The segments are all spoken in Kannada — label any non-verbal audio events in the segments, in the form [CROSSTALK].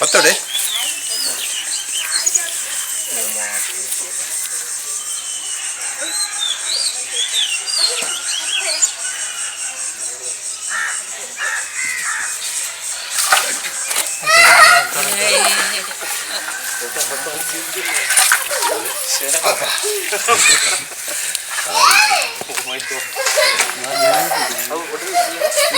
பத்தோடு Siapa? Oh my god.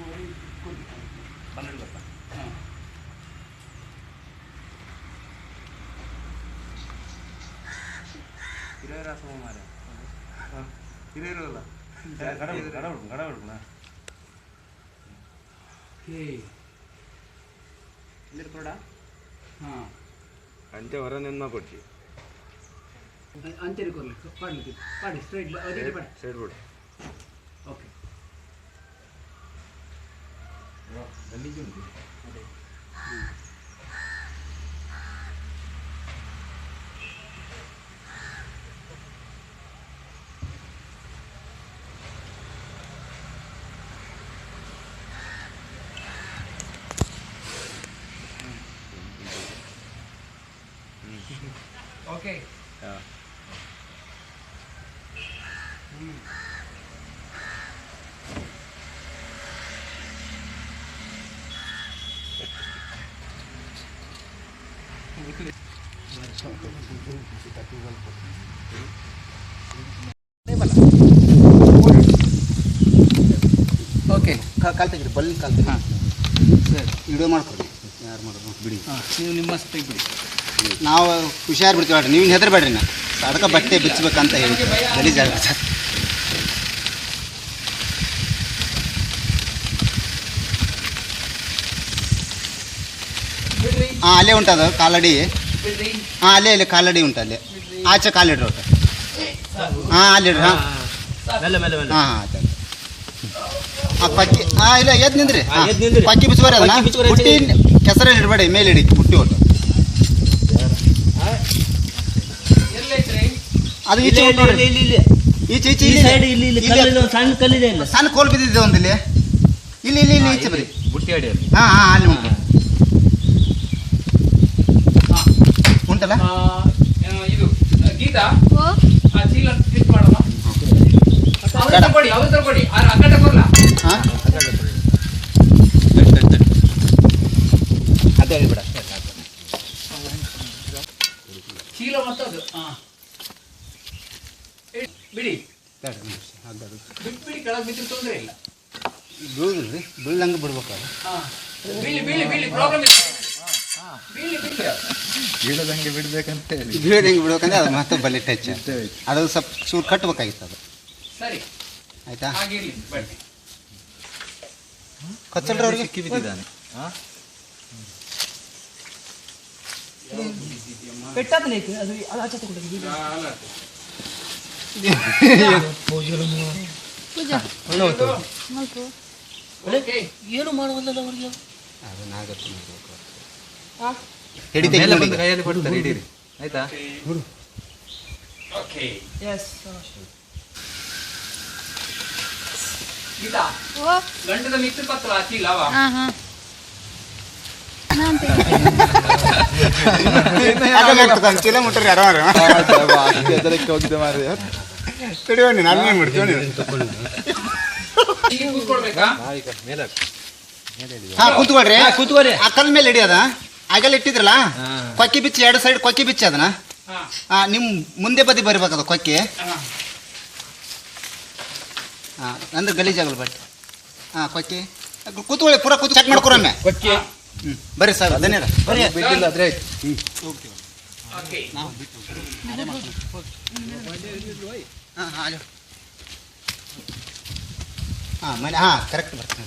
ಒಂಚೂರು ಕೈ ಒತ್ತಡೆ ಸಮಾನ ನೀರು ಬರ್ತದೆ ಅಂತೆ ಹೊರ ನೆನ್ಮ ಕೊಡ್ತಿ ಅಂಚೆರಿ ಕೊರ್ಲಿ ಪಾಡ್ಲಿಕ್ಕೆ ಪಾಡಿ ಸ್ಟ್ರೈಟ್ ಅದೇ ಪಾಡಿ ಸೈಡ್ ಬಿಡು Ini jun tu. Okay. Yeah. Hmm. Okay call ತೆಗಿರಿ ಬಲ್ಲಿ ಕಾಲ್ ತೆಗಿ ಹಾಂ. ಸರಿ ವಿಡಿಯೋ ಮಾಡ್ಕೊಡಿ. ಯಾರು ಮಾಡೋದು ಬಿಡಿ. ಹಾಂ ನೀವು ನಿಮ್ಮ ಸ್ಟೇಕ್ ಬಿಡಿ. ನಾವು ಹುಷಾರು ಬಿಡ್ತೀವಿ ನೀವು ಹೆದರ್ಬೇಡ್ರಿ ನಾ. ಅದಕ್ಕೆ ಬಟ್ಟೆ ಬಿಚ್ಚಬೇಕಂತ ಹೇಳಿ. ಗಲೀಜಾಗ ಬಿಡ್ರಿ ಹಾಂ ಅಲ್ಲೇ ಉಂಟದು ಕಾಲಡಿ. ಹಾಂ ಅಲ್ಲೇ ಇಲ್ಲಿ ಕಾಲಡಿ ಉಂಟು ಅಲ್ಲೇ. ಆಚೆ ಕಾಲಿಡ್ರಿ ಉಂಟು ಹಾಂ. ಅಲ್ಲಿಡ್ರಿ ಹಾಂ ಹಾಂ. ಹಾಂ ಪಕ್ಕಿ ಹಾಂ ಇಲ್ಲ ಎದ್ ನಿಂದ್ರಿ. ಪಕ್ಕಿ ಬಿಚ್ಚಬಾರ ಅದನ್ನ ಬುಟ್ಟಿ ಕೆಸರಲ್ಲಿ ಇಡಬೇಡಿ ಮೇಲೆ ಇಡಿ ಬುಟ್ಟಿ ಒಟ್ಟು ಅದು ಈಚೆ. ಈಚೆ ಈಚೆ ಸಣ್ಣ ಕಲ್ಲಿದೆ ಸಣ್ಣ ಕೋಲ್ ಬಿದ್ದಿದೆ ಒಂದಿಲ್ಲಿ. ಇಲ್ಲಿ ಇಲ್ಲಿ ಇಲ್ಲಿ ಈಚೆ ಬರೀ ಬುಟ್ಟಿ ಹಾಂ ಹಾಂ ಅಲ್ಲಿ ಉಂಟು. ಉಂಟಲ್ಲ? ಇದು ಗೀತಾ? ಆ ಚೀಲ ಫಿಟ್ ಮಾಡಮ್ಮ. ಅವ್ರ ಕೊಡಿ ಅವ್ರ ಕೊಡಿ. ಆ ಅಕ್ಕಟ ಕೊಡ್ಲಾ? ಹಾಂ? ಅದೇ ಬಿಡ ಚೀಲ ಮತ್ತು ಅದು. ಹಾಂ ಬಿಡಿ. ಬಿಟ್ಬಿಡಿ ಕೆಳಗೆ ಬಿದ್ದರೆ ತೊಂದರೆ ಇಲ್ಲ. ಬೀಳುದಿಲ್ರಿ ಬೀಳ್ದಂಗೆ ಬಿಡ್ಬೇಕಾದ್ರೆ ಹಾಂ. ಬೀಳಿ ಬೀಳಿ ಬೀಳಿ ಪ್ರಾಬ್ಲಮ್ ಇಲ್ಲ. ಬೀಳದಂಗೆ ಬಿಡ್ಬೇಕಂತ ಹೇಳಿ. ಬೀಳದಂಗೆ ಬಿಡ್ಬೇಕಂದ್ರೆ ಅದು ಮತ್ತೆ ಬಲೆ ಟಚ್ ಅದು ಸ್ವಲ್ಪ ಚೂರು ಕಟ್ಟಬೇಕಾಗಿತ್ತು ಅದು ಸರಿ. ಆಯ್ತಾ? ಹಾಗಿರ್ಲಿ ಬನ್ನಿ ಕಚ್ಚಲ್ರಿ ಅವ್ರಿಗೆ? ಸಿಕ್ಕಿ ಬಿದ್ದಿದ್ದಾನೆ. ಏನು ಮಾಡುವಲ್ಲ ಅವ್ರಿಗೆ ಅದು ಕೈಯಲ್ಲಿ ಕೊಡ್ತಾರೆ ಹಿಡೀರಿ ಆಯ್ತಾ? ಓಕೆ ಎಸ್ ಗೀತಾ ಗಂಟದ ಮಿಕ್ಸ್ ಪತ್ರ ನಾನು [LAUGHS] ಮೇಲೆ ಹಾ ಕೂತ್ಕೊಳ್ರಿ. ಕೂತ್ಕೋರಿ ಆ ಕಲ್ ಮೇಲೆ ಹಿಡಿಯೋದ? ಆಗಲ್ಲ ಇಟ್ಟಿದ್ರಲ್ಲ? ಕೊಕ್ಕಿ ಬಿಚ್ಚಿ ಎರಡು ಸೈಡ್ ಕೊಕ್ಕಿ ಬಿಚ್ಚಿ ಅದನ್ನ? ಹಾ. ನಿಮ್ ಮುಂದೆ ಬದಿ ಬರಿಬೇಕದ ಕೊಕ್ಕಿ. ಹಾ. ಅಂದ್ರೆ ಗಲೀಜಾಗಲ್ಲ ಬಟ್ ಹಾ ಕೊಕ್ಕಿ. ಕೂತ್ಕೊಳ್ಳಿ ಪೂರ ಕೂತ್ ಚೆಕ್ ಮಾಡ್ಕೊರಮ್ಮೆ ಕೊಕ್ಕಿ. ಹ್ಮ್ ಬರ್ರಿ ಸರ್ ಧನ್ಯವಾದ. ಬರ್ರಿ ಬಿದ್ದಿಲ್ಲ ಆದ್ರೆ ಓಕೆ. ಹಾಂ ಹಾಂ ಹಾಂ ಮನೆ ಹಾಂ ಕರೆಕ್ಟ್ ಬರ್ತದೆ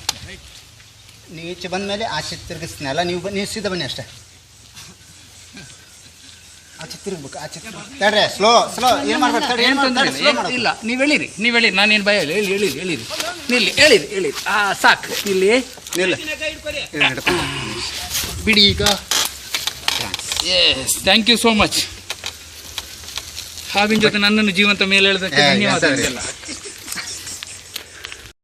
ನೀವು ಈಚೆ ಬಂದ ಮೇಲೆ ಆಚೆ ತಿರುಗಿಸ್ತೀನಿ. ಅಲ್ಲ ನೀವು ನೀವು ಸೀದಾ ಬನ್ನಿ ಅಷ್ಟೇ. ಆಚೆ ತಿರುಗ್ಬೇಕು ಆಚೆ ತಡ್ರೆ ತಡ್ರಿ ಸ್ಲೋ ಸ್ಲೋ ಏನು ಮಾಡ್ಬೇಕು ತಡ್ರಿ ಏನು ತೊಂದ್ರೆ ಇಲ್ಲ. ನೀವು ಹೇಳಿರಿ ನೀವು ಹೇಳಿರಿ ನಾನೇನು ಭಯ ಇಲ್ಲ ಹೇಳಿ ಹೇಳಿರಿ ಹೇಳಿರಿ ನಿಲ್ಲಿ ಹೇಳಿರಿ ಹೇಳಿರಿ. ಆ ಸಾಕು. ಇಲ್ಲಿ ನಿಲ್ಲ. ಬಿಡಿ ಈಗ. Yes thank you so much ಹಾವಿನ ಜೊತೆ ನನ್ನನ್ನು ಜೀವಂತ ಮೇಲೆ ಹೇಳಿದಕ್ಕೆ ಧನ್ಯವಾದ.